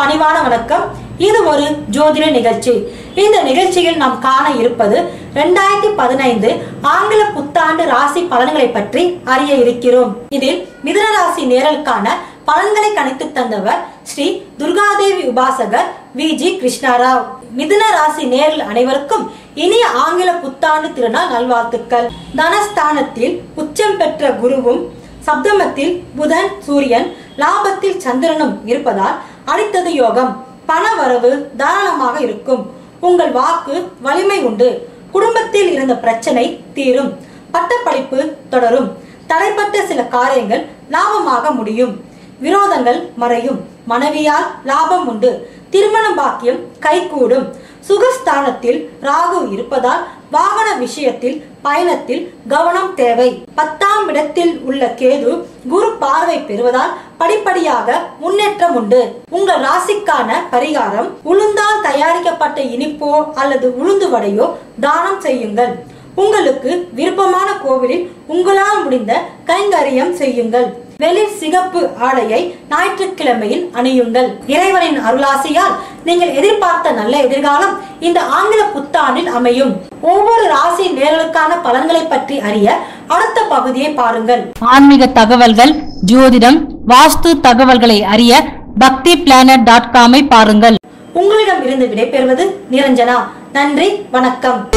பணிவான வணக்கம். இது ஒரு ஜோதிட நிகழ்ச்சி. இந்த நிகழ்ச்சியில் நாம் காண இருப்பது ரெண்டாயிரத்தி பதினைந்து ஆங்கில புத்தாண்டு ராசி பலன்களை பற்றி அறிய இருக்கிறோம். இதில் மிதுன ராசி நேரலுக்கான பலன்களை கணித்து தந்தவர் ஸ்ரீ துர்காதேவி உபாசகர் வி. ஜி. கிருஷ்ணாராவ். மிதுன ராசி நேரில் அனைவருக்கும் இனிய ஆங்கில புத்தாண்டு திருநாள் நல்வாழ்த்துக்கள். தனஸ்தானத்தில் உச்சம் பெற்ற குருவும் சப்தமத்தில் புதன் சூரியன் லாபத்தில் சந்திரனும் இருப்பதால் அளித்தது யோகம். பண வரவு தாராளமாக இருக்கும். உங்கள் வாக்கு வலிமை உண்டு. குடும்பத்தில் இருந்த பிரச்சனை தீரும். பட்டப்படிப்பு தொடரும். தடைப்பட்ட சில காரியங்கள் லாபமாக முடியும். விரோதங்கள் மறையும். மனைவியால் லாபம் உண்டு. திருமண பாக்கியம் கைகூடும். சுகஸ்தானத்தில் ராகு இருப்பதால் வாகன விஷயத்தில் பயணத்தில் கவனம் தேவை. பத்தாம் இடத்தில் உள்ள கேது குரு பார்வை பெறுவதால் படிப்படியாக முன்னேற்றம் உண்டு. உங்கள் ராசிக்கான பரிகாரம் உளுந்தால் தயாரிக்கப்பட்ட இனிப்போ அல்லது உளுந்து வடையோ தானம் செய்யுங்கள். உங்களுக்கு விருப்பமான கோவிலில் உங்களால் முடிந்த கைங்கரியம் செய்யுங்கள். வெளிர் சிகப்பு ஆடையை ஞாயிற்றுக்கிழமையில் அணியுங்கள். இறைவனின் அருளாசியால் நீங்கள் எதிர்பார்த்த நல்ல எதிர்காலம் இந்த ஆங்கில புத்தாண்டில் அமையும். ஒவ்வொரு ராசி நேரலுக்கான பலன்களை பற்றி அறிய அடுத்த பகுதியை பாருங்கள். ஆன்மீக தகவல்கள் ஜோதிடம் வாஸ்து தகவல்களை அறிய பக்தி பிளானட் டாட் காமை பாருங்கள். உங்களிடம் இருந்து விடைபெறுவது நிரஞ்சனா. நன்றி வணக்கம்.